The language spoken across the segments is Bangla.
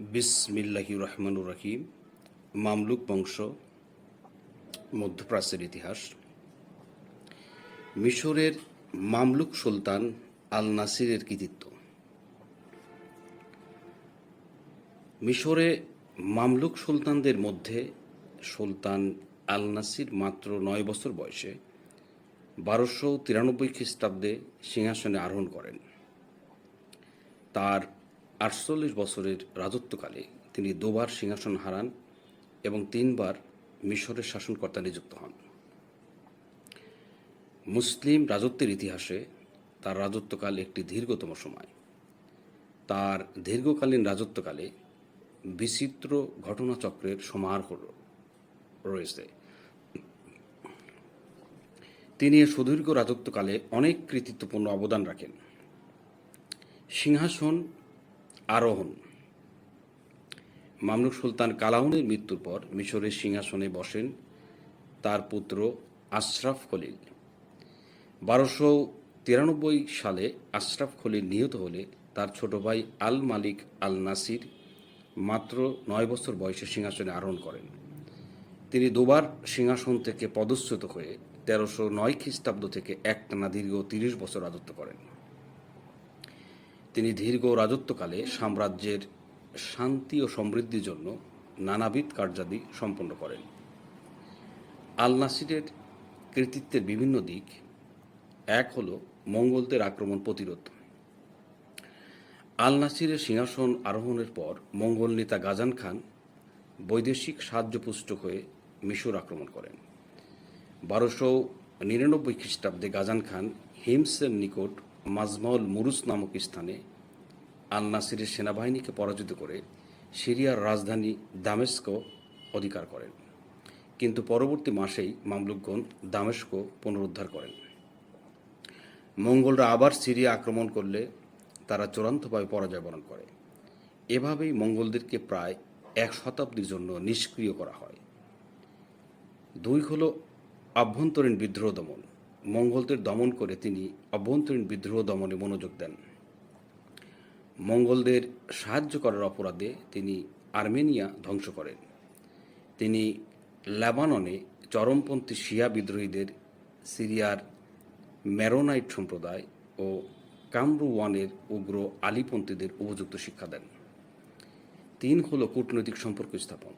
বিসমিল্লাহি রহমানুর রহিম, মামলুক বংশ, মধ্যপ্রাচ্যের ইতিহাস। মিশরের মামলুক সুলতান আল নাসিরের কৃতিত্ব। মিশরে মামলুক সুলতানদের মধ্যে সুলতান আল নাসির মাত্র নয় বছর বয়সে বারোশো তিরানব্বই খ্রিস্টাব্দে সিংহাসনে আরোহণ করেন। তার আটচল্লিশ বছরের রাজত্বকালে তিনি দুবার সিংহাসন হারান এবং তিনবার মিশরের শাসনকর্তা নিযুক্ত হন। মুসলিম রাজত্বের ইতিহাসে তার রাজত্বকাল একটি দীর্ঘতম সময়। তার দীর্ঘকালীন রাজত্বকালে বিচিত্র ঘটনাচক্রের সমাহার রয়েছে। তিনি সুদীর্ঘ রাজত্বকালে অনেক কৃতিত্বপূর্ণ অবদান রাখেন। সিংহাসন আরোহণ। মামলুক সুলতান কালাউনের মৃত্যুর পর মিশরের সিংহাসনে বসেন তার পুত্র আশরাফ খলিল। বারোশো তিরানব্বই সালে আশরাফ খলিল নিহত হলে তার ছোট ভাই আল মালিক আল নাসির মাত্র নয় বছর বয়সে সিংহাসনে আরোহণ করেন। তিনি দুবার সিংহাসন থেকে পদচ্যুত হয়ে তেরোশো নয় খ্রিস্টাব্দ থেকে একটানা দীর্ঘ তিরিশ বছর রাজত্ব করেন। তিনি দীর্ঘ রাজত্বকালে সাম্রাজ্যের শান্তি ও সমৃদ্ধির জন্য নানাবিধ কার্যাদি সম্পন্ন করেন। আল নাসিরের কৃতিত্বের বিভিন্ন দিক, এক হল মঙ্গলদের আক্রমণ প্রতিরোধ। আল নাসিরের সিংহাসন আরোহণের পর মঙ্গল নেতা গাজান খান বৈদেশিক সাহায্যপুষ্ট হয়ে মিশর আক্রমণ করেন। বারোশো নিরানব্বই খ্রিস্টাব্দে গাজান খান হিমসের নিকট মাজমাউল মুরুস নামক স্থানে আল নাসিরের সেনাবাহিনীকে পরাজিত করে সিরিয়ার রাজধানী দামেস্ক অধিকার করেন। কিন্তু পরবর্তী মাসেই মামলুকগণ দামেস্ক পুনরুদ্ধার করেন। মঙ্গলরা আবার সিরিয়া আক্রমণ করলে তারা চূড়ান্তভাবে পরাজয় বরণ করে। এভাবেই মঙ্গলদেরকে প্রায় এক শতাব্দীর জন্য নিষ্ক্রিয় করা হয়। দুই হল আভ্যন্তরীণ বিদ্রোহ দমন। মঙ্গলদের দমন করে তিনি অভ্যন্তরীণ বিদ্রোহ দমনে মনোযোগ দেন। মঙ্গলদের সাহায্য করার অপরাধে তিনি আর্মেনিয়া ধ্বংস করেন। তিনি লেবাননে চরমপন্থী শিয়া বিদ্রোহীদের সিরিয়ার ম্যারোনাইট সম্প্রদায় ও কামরুওয়ানের উগ্র আলীপন্থীদের উপযুক্ত শিক্ষা দেন। তিন হল কূটনৈতিক সম্পর্ক স্থাপন।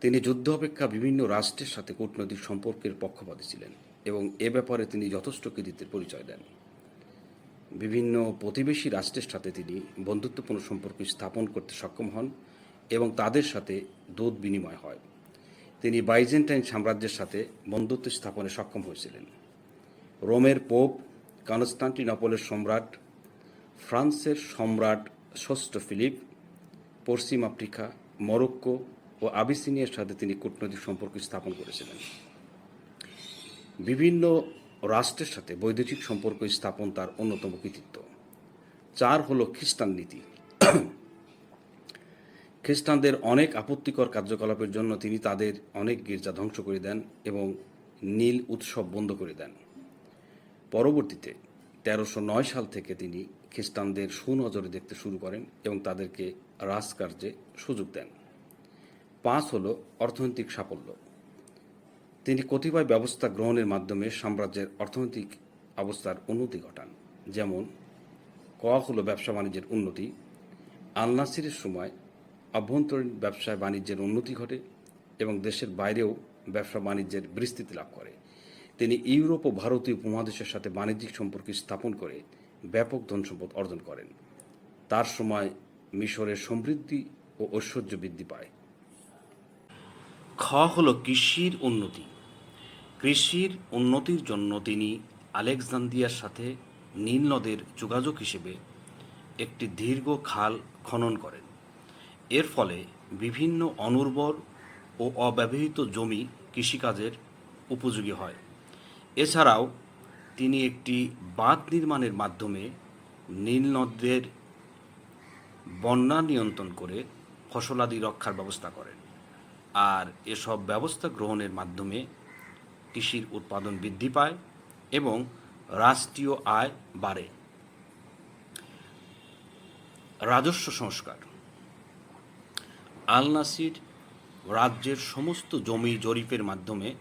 তিনি যুদ্ধ অপেক্ষা বিভিন্ন রাষ্ট্রের সাথে কূটনৈতিক সম্পর্কের পক্ষপাতী ছিলেন এবং এ ব্যাপারে তিনি যথেষ্ট কৃতিত্বের পরিচয় দেন। বিভিন্ন প্রতিবেশী রাষ্ট্রের সাথে তিনি বন্ধুত্বপূর্ণ সম্পর্ক স্থাপন করতে সক্ষম হন এবং তাদের সাথে দূত বিনিময় হয়। তিনি বাইজেন্টাইন সাম্রাজ্যের সাথে বন্ধুত্ব স্থাপনে সক্ষম হয়েছিলেন। রোমের পোপ কনস্টান্টিনপলের সম্রাট, ফ্রান্সের সম্রাট ষষ্ঠ ফিলিপ, পশ্চিম আফ্রিকা, মরক্কো ও আবিসিনিয়ার সাথে তিনি কূটনৈতিক সম্পর্ক স্থাপন করেছিলেন। বিভিন্ন রাষ্ট্রের সাথে বৈদেশিক সম্পর্ক স্থাপন তার অন্যতম কৃতিত্ব। চার হলো খ্রিস্টান নীতি। খ্রিস্টানদের অনেক আপত্তিকর কার্যকলাপের জন্য তিনি তাদের অনেক গির্জা ধ্বংস করে দেন এবং নীল উৎসব বন্ধ করে দেন। পরবর্তীতে তেরোশো নয় সাল থেকে তিনি খ্রিস্টানদের সুনজরে দেখতে শুরু করেন এবং তাদেরকে রাজকার্যে সুযোগ দেন। পাঁচ হল অর্থনৈতিক সাফল্য। তিনি কতিপয় ব্যবস্থা গ্রহণের মাধ্যমে সাম্রাজ্যের অর্থনৈতিক অবস্থার উন্নতি ঘটান, যেমন ক হলো ব্যবসা বাণিজ্যের উন্নতি, আল নাসিরের সময় আভ্যন্তরীণ ব্যবসায় বাণিজ্যের উন্নতি ঘটে এবং দেশের বাইরেও ব্যবসা বাণিজ্যের বিস্তৃতি লাভ করে। তিনি ইউরোপ ও ভারতীয় উপমহাদেশের সাথে বাণিজ্যিক সম্পর্ক স্থাপন করে ব্যাপক ধনসম্পদ অর্জন করেন। তার সময় মিশরের সমৃদ্ধি ও ঐশ্বর্য বৃদ্ধি পায়। খ হল কৃষির উন্নতি। কৃষির উন্নতির জন্য তিনি আলেকজান্দ্রিয়ার সাথে নীল নদের যোগাযোগ হিসেবে একটি দীর্ঘ খাল খনন করেন। এর ফলে বিভিন্ন অনুর্বর ও অব্যবহৃত জমি কৃষিকাজের উপযোগী হয়। এছাড়াও তিনি একটি বাঁধ নির্মাণের মাধ্যমে নীল নদের বন্যা নিয়ন্ত্রণ করে ফসলাদি রক্ষার ব্যবস্থা করেন। আর এসব ব্যবস্থা গ্রহণের মাধ্যমে কৃষির উৎপাদন বৃদ্ধি পায় এবং রাষ্ট্রীয় আয় বাড়ে। রাজস্ব সংস্কার। আল নাসির রাজ্যের সমস্ত জমি জরিপের মাধ্যমে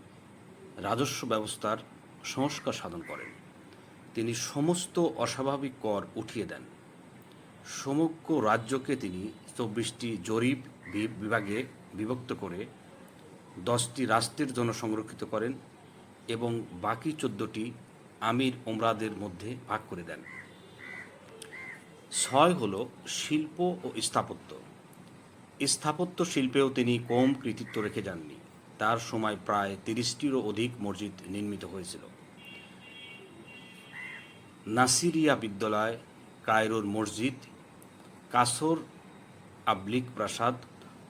রাজস্ব ব্যবস্থার সংস্কার সাধন করেন। তিনি সমস্ত অস্বাভাবিক কর উঠিয়ে দেন। সমগ্র রাজ্যকে তিনি চব্বিশটি জরিপ বিভাগে বিভক্ত করে দশটি রাষ্ট্রের জন্য সংরক্ষিত করেন এবং বাকি চোদ্দটি আমির ওমরাদের মধ্যে ভাগ করে দেন। ছয় হল শিল্প ও স্থাপত্য। স্থাপত্য শিল্পেও তিনি কম কৃতিত্ব রেখে যাননি। তার সময় প্রায় তিরিশটিরও অধিক মসজিদ নির্মিত হয়েছিল। নাসিরিয়া বিদ্যালয়, কায়রোর মসজিদ, কাসর আবলিক প্রাসাদ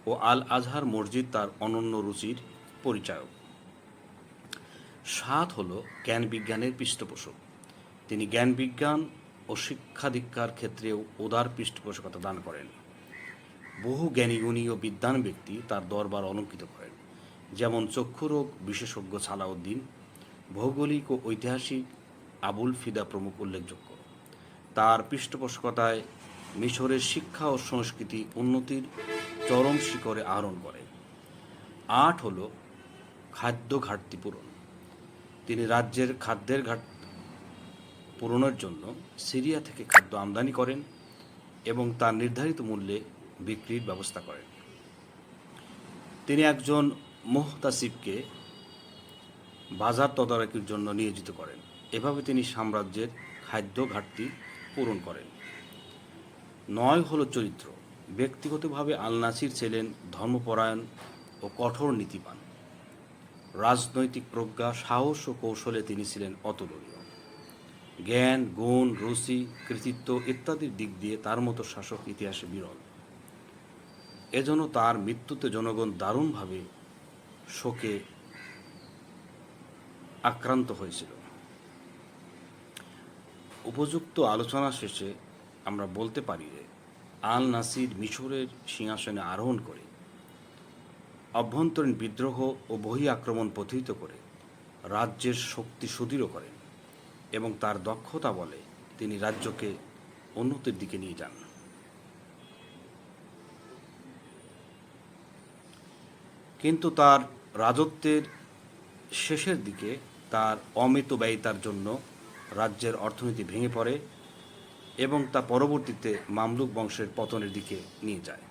ও আল আজহার মসজিদ তার অনন্য রুচির পরিচায়ক। সাত হল জ্ঞান বিজ্ঞানের পৃষ্ঠপোষক। তিনি জ্ঞান বিজ্ঞান ও শিক্ষা দীক্ষার ক্ষেত্রেও উদার পৃষ্ঠপোষকতা দান করেন। বহু জ্ঞানীগুণী ও বিদ্বান ব্যক্তি তার দরবার অলঙ্কিত করেন, যেমন চক্ষুরোগ বিশেষজ্ঞ সালাউদ্দিন, ভৌগোলিক ও ঐতিহাসিক আবুল ফিদা প্রমুখ উল্লেখযোগ্য। তার পৃষ্ঠপোষকতায় মিশরের শিক্ষা ও সংস্কৃতি উন্নতির চরম শিখরে আহরণ করে। আট হল খাদ্য ঘাটতি পূরণ। তিনি রাজ্যের খাদ্যের ঘাট পূরণের জন্য সিরিয়া থেকে খাদ্য আমদানি করেন এবং তার নির্ধারিত মূল্যে বিক্রির ব্যবস্থা করেন। তিনি একজন মোহতাসিবকে বাজার তদারকির জন্য নিয়োজিত করেন। এভাবে তিনি সাম্রাজ্যের খাদ্য ঘাটতি পূরণ করেন। নয় হলো চরিত্র। ব্যক্তিগতভাবে আল নাসির ছিলেন ধর্মপরায়ণ ও কঠোর নীতিবান। রাজনৈতিক প্রজ্ঞা, সাহস ও কৌশলে তিনি ছিলেন অতুলনীয়। জ্ঞান, গুণ, রুচি, কৃতিত্ব ইত্যাদির দিক দিয়ে তার মতো শাসক ইতিহাসে বিরল। এজন্য তার মৃত্যুতে জনগণ দারুণভাবে শোকে আক্রান্ত হয়েছিল। উপযুক্ত আলোচনা শেষে আমরা বলতে পারি যে আল নাসির মিশরের সিংহাসনে আরোহণ করে, অভ্যন্তরীণ বিদ্রোহ ও বহি আক্রমণ প্রতিহিত করে, রাজ্যের শক্তি সুদৃঢ় করেন এবং তার দক্ষতা বলে তিনি রাজ্যকে উন্নতির দিকে নিয়ে যান। কিন্তু তার রাজত্বের শেষের দিকে তার অমিত ব্যয়িতার জন্য রাজ্যের অর্থনীতি ভেঙে পড়ে এবং তা পরবর্তীতে মামলুক বংশের পতনের দিকে নিয়ে যায়।